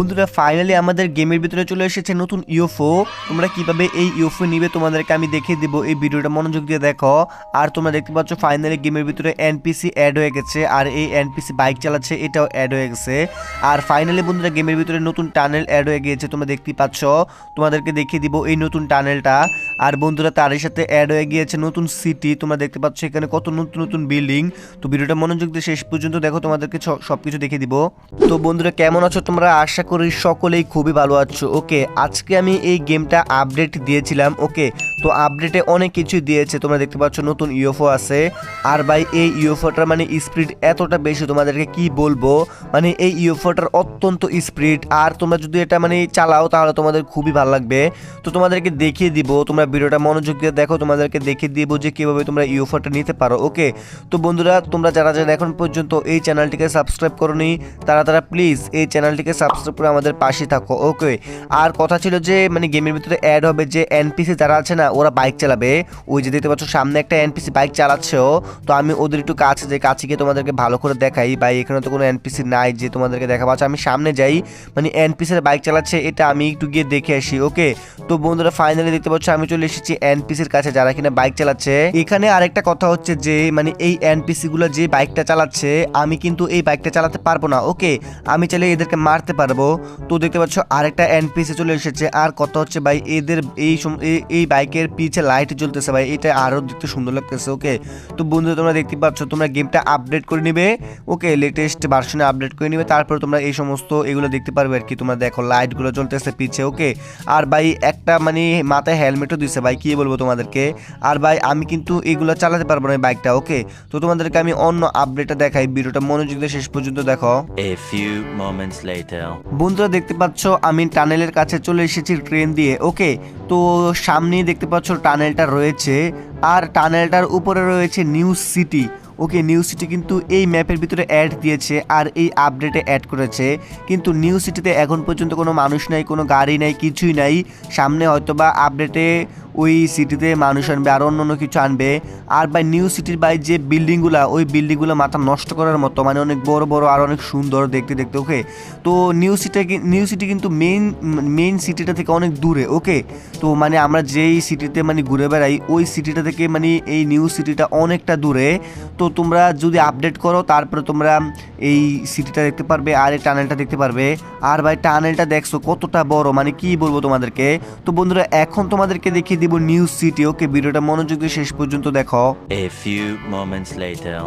বন্ধুরা ফাইনালি আমাদের গেমের ভিতরে চলে এসেছে নতুন ইউএফও তোমরা কীভাবে এই ইউএফও নিবে তোমাদেরকে আমি দেখিয়ে দিব। এই ভিডিওটা মনোযোগ দিয়ে দেখো। আর তোমরা দেখতে পাচ্ছ ফাইনালি গেমের ভিতরে এনপিসি অ্যাড হয়ে গেছে। আর এই এনপিসি বাইক চালাচ্ছে, এটাও অ্যাড হয়ে গেছে। আর ফাইনালি বন্ধুরা গেমের ভিতরে নতুন টানেল অ্যাড হয়ে গিয়েছে, তোমরা দেখতে পাচ্ছ। তোমাদেরকে দেখিয়ে দিব এই নতুন টানেলটা আর বন্ধুরা, তারই সাথে অ্যাড হয়ে গিয়েছে নতুন সিটি তোমরা দেখতে পাচ্ছ এখানে কত নতুন নতুন বিল্ডিং তো ভিডিওটা মনোযোগ দিয়ে শেষ পর্যন্ত দেখো, তোমাদেরকে সব কিছু দেখিয়ে দিব। তো বন্ধুরা, কেমন আছো তোমরা? আশা করি সকলেই খুবই ভালো আছো। ওকে, আজকে আমি এই গেমটা আপডেট দিয়েছিলাম, ওকে? তো আপডেটে অনেক কিছু দিয়েছে। তোমরা দেখতে পাচ্ছ নতুন ইউএফও আছে। আর ভাই, এই ইউএফওটার মানে স্পিড এতটা বেশি, তোমাদেরকে কি বলব? মানে এই ইউএফওটার অত্যন্ত স্পিড আর তোমরা যদি এটা মানে চালাও, তাহলে তোমাদের খুবই ভালো লাগবে। তো তোমাদেরকে দেখিয়ে দিব, তোমরা ভিডিওটা মনোযোগ দিয়ে দেখো, তোমাদেরকে দেখিয়ে দিব যে কীভাবে তোমরা ইউএফওটা নিতে পারো ওকে তো বন্ধুরা, তোমরা যারা যারা এখন পর্যন্ত এই চ্যানেলটিকে সাবস্ক্রাইব করোনি, তারা তারা প্লিজ এই চ্যানেলটিকে সাবস্ক্রাইব করে আমাদের পাশে থাকো ওকে আর কথা ছিল যে মানে গেমের ভিতরে অ্যাড হবে যে এনপিসি যারা আছে না, ওরা বাইক চালাবে। ওই যে দেখতে পাচ্ছ, সামনে একটা এনপিসি বাইক চালাচ্ছেও। তো আমি ওদের একটু কাছে যে, কাছে গিয়ে তোমাদেরকে ভালো করে দেখাই। ভাই, এখানে তো কোনো এনপিসি নাই যে তোমাদেরকে দেখাবো। আচ্ছা আমি সামনে যাই। মানে এনপিসির বাইক চালাচ্ছে, এটা আমি একটু গিয়ে দেখে আসি ওকে তো বন্ধুরা ফাইনালি দেখতে পাচ্ছ, আমি চলে এসেছি এনপিসির কাছে যারা কিনা বাইক চালাচ্ছে। এখানে আরেকটা কথা হচ্ছে যে মানে এই এনপিসি গুলো যে বাইকটা চালাচ্ছে, আমি কিন্তু এই বাইকটা চালাতে পারব না। ওকে, আমি চাইলে এদেরকে মারতে পারব। তো দেখতে পাচ্ছ, আরেকটা এনপিসি চলে এসেছে। আর কথা হচ্ছে ভাই, এদের এই এই- বাইকের পিছে লাইট জ্বলতেছে ভাই। এটা আরও দেখতে সুন্দর লাগতেছে, ওকে? তো বন্ধু তোমরা দেখতে পাচ্ছ, তোমরা গেমটা আপডেট করে নিবে। ওকে লেটেস্ট ভার্সনে আপডেট করে নিবে। তারপর তোমরা এই সমস্ত এগুলো দেখতে পারবে আর কি। তোমরা দেখো, লাইটগুলো জ্বলতেছে পিছে, ওকে? আর ভাই, একটা মানে মাথায় হেলমেটও দিছে ভাই কি বলব তোমাদেরকে? আর ভাই আমি কিন্তু এগুলো চালাতে পারব না বাইকটা ওকে তো তোমাদেরকে আমি অন্য আপডেটটা দেখাই ভিডিওটা মনোযোগ দিয়ে শেষ পর্যন্ত দেখো. বন্ধুরা দেখতে পাচ্ছ আমি টানেলের কাছে চলে এসেছি ট্রেন দিয়ে ওকে তো সামনেই দেখতে পাচ্ছ টানেলটা রয়েছে আর টানেলটার উপরে রয়েছে new city okay new city কিন্তু এই ম্যাপের ভিতরে অ্যাড দিয়েছে আর এই আপডেটে অ্যাড করেছে। কিন্তু নিউ সিটিতে এখন পর্যন্ত কোনো মানুষ নাই কোনো গাড়ি নাই কিছুই নাই। সামনে হয়তোবা আপডেটে ওই সিটিতে মানুষ আনবে আর অন্য অন্য কিছু আনবে। আর বাই নিউ সিটির বাই যে বিল্ডিংগুলা ওই বিল্ডিংগুলো মাথা নষ্ট করার মতো মানে অনেক বড় বড় আর অনেক সুন্দর দেখতে দেখতে ওকে তো নিউ সিটি নিউ সিটি কিন্তু মেইন মেইন সিটিটা থেকে অনেক দূরে ওকে তো মানে আমরা যেই সিটিতে মানে ঘুরে বেড়াই, ওই সিটিটা থেকে মানে এই নিউ সিটিটা অনেকটা দূরে। তো তোমরা যদি আপডেট করো, তারপরে তোমরা এই সিটিটা দেখতে পারবে আর এই টানেলটা দেখতে পারবে। আর ভাই টানেলটা দেখছ কতটা বড় মানে কি বলব তোমাদেরকে? তো বন্ধুরা, এখন তোমাদেরকে দেখিয়ে দিব নিউ সিটি ওকে ভিডিওটা মনোযোগ দিয়ে শেষ পর্যন্ত দেখো।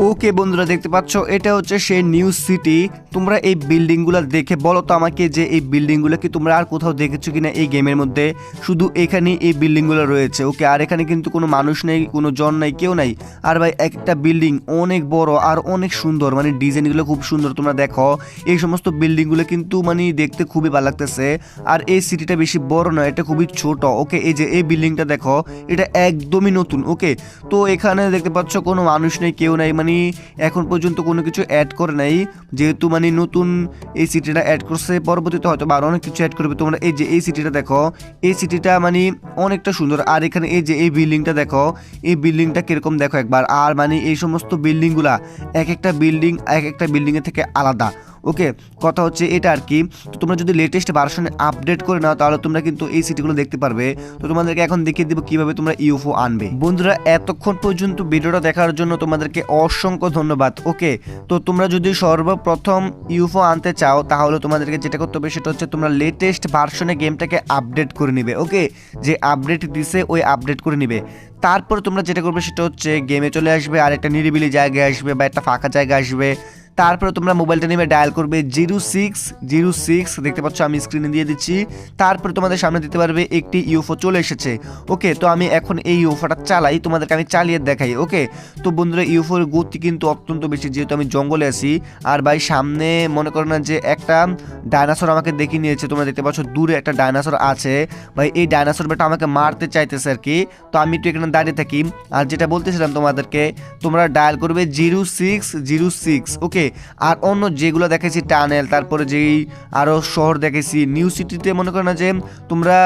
ওকে বন্ধুরা দেখতে পাচ্ছ? এটা হচ্ছে সেই নিউ সিটি তোমরা এই বিল্ডিংগুলো দেখে বলো তো আমাকে যে এই বিল্ডিংগুলো কি তোমরা আর কোথাও দেখেছ কিনা এই গেমের মধ্যে? শুধু এখানে এই বিল্ডিংগুলো রয়েছে ওকে? আর এখানে কিন্তু কোনো মানুষ নেই কোনো জন নাই কেউ নাই। আর ভাই একটা বিল্ডিং অনেক বড় আর অনেক সুন্দর। মানে ডিজাইনগুলো খুব সুন্দর তোমরা দেখো। এই সমস্ত বিল্ডিংগুলো কিন্তু মানে দেখতে খুবই ভালো লাগতেছে। আর এই সিটিটা বেশি বড় নয় এটা খুবই ছোট ওকে? এই যে এই বিল্ডিংটা দেখো এটা একদমই নতুন ওকে? তো এখানে দেখতে পাচ্ছ কোনো মানুষ নেই, কেউ নাই মানে এখন পর্যন্ত কোনো কিছু অ্যাড করে নাই। যেহেতু মানে নতুন এই সিটিটা অ্যাড করছে, পরবর্তীতে হয়তো বা আরও অনেক কিছু অ্যাড করবে। তোমরা এই যে এই সিটিটা দেখো, এই সিটিটা মানে অনেকটা সুন্দর। আর এখানে এই যে এই বিল্ডিংটা দেখো, এই বিল্ডিংটা কীরকম দেখো একবার। আর মানে এই সমস্ত বিল্ডিংগুলা এক একটা বিল্ডিং এক একটা বিল্ডিংয়ের থেকে আলাদা। ওকে কথা হচ্ছে এটা আর কি, তো তোমরা যদি লেটেস্ট ভার্সনে আপডেট করে নাও, তাহলে তোমরা কিন্তু এই সিটিগুলো দেখতে পারবে। তো তোমাদেরকে এখন দেখিয়ে দিব কীভাবে তোমরা ইউএফও আনবে। বন্ধুরা, এতক্ষণ ভিডিওটা দেখার জন্য তোমাদেরকে অসংখ্য ধন্যবাদ। ওকে, তো তোমরা যদি সর্বপ্রথম ইউফো আনতে চাও, তাহলে তোমাদেরকে যেটা করতে হবে সেটা হচ্ছে তোমরা লেটেস্ট ভার্সনে গেমটাকে আপডেট করে নিবে, ওকে? যে আপডেট দিছে, ওই আপডেট করে নিবে। তারপর তোমরা যেটা করবে সেটা হচ্ছে গেমে চলে আসবে আর একটা নিরিবিলি জায়গায় আসবে বা একটা ফাঁকা জায়গায় আসবে। তারপরে তোমরা মোবাইলটা নিয়ে ডায়াল করবে জিরো সিক্স জিরো সিক্স, দেখতে পাচ্ছ আমি স্ক্রিনে দিয়ে দিচ্ছি। তারপরে তোমাদের সামনে দিতে পারবে একটি ইউফো চলে এসেছে। ওকে, তো আমি এখন এই ইউফোটা চালাই, তোমাদেরকে আমি চালিয়ে দেখাই, ওকে? তো বন্ধুরা ইউফোর গতি কিন্তু অত্যন্ত বেশি, যেহেতু আমি জঙ্গলে আছি। আর ভাই, সামনে মনে করো না যে একটা ডাইনাসর আমাকে দেখে নিয়েছে, তোমরা দেখতে পাচ্ছ দূরে একটা ডাইনাসর আছে। ভাই, এই ডাইনাসর বেটা আমাকে মারতে চাইতেছে আর কি। তো আমি একটু এখানে দাঁড়িয়ে থাকি। আর যেটা বলতেছিলাম তোমাদেরকে, তোমরা ডায়াল করবে zero six zero six, okay? আর অন্য যেগুলো দেখেছি, টানেল, তারপরে যেই আরও শহর দেখেছি, নিউ সিটিতে মনে করো না যে তোমরা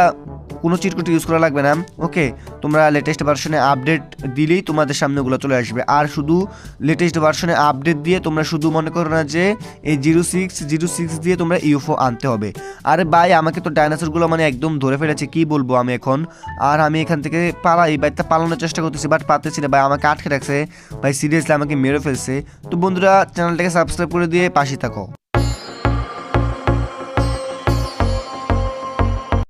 কোনো চিটকুটি ইউজ করা লাগবে না। ওকে তোমরা লেটেস্ট ভার্সনে আপডেট দিলেই তোমাদের সামনে ওগুলো চলে আসবে। আর শুধু লেটেস্ট ভার্সনে আপডেট দিয়ে তোমরা শুধু মনে করো না যে এই জিরো সিক্স জিরো সিক্স দিয়ে তোমরা ইউএফও আনতে হবে। আরে ভাই, আমাকে তো ডাইনোসরগুলো মানে একদম ধরে ফেলেছে, কি বলব আমি এখন? আর আমি এখান থেকে পালাই বাইকটা পালানোর চেষ্টা করতেছি বাট পারতেছি না, ভাই, আমাকে আটকে রাখছে। ভাই সিরিয়াসলি আমাকে মেরে ফেলছে। তো বন্ধুরা চ্যানেলটাকে সাবস্ক্রাইব করে দিয়ে পাশে থাকো।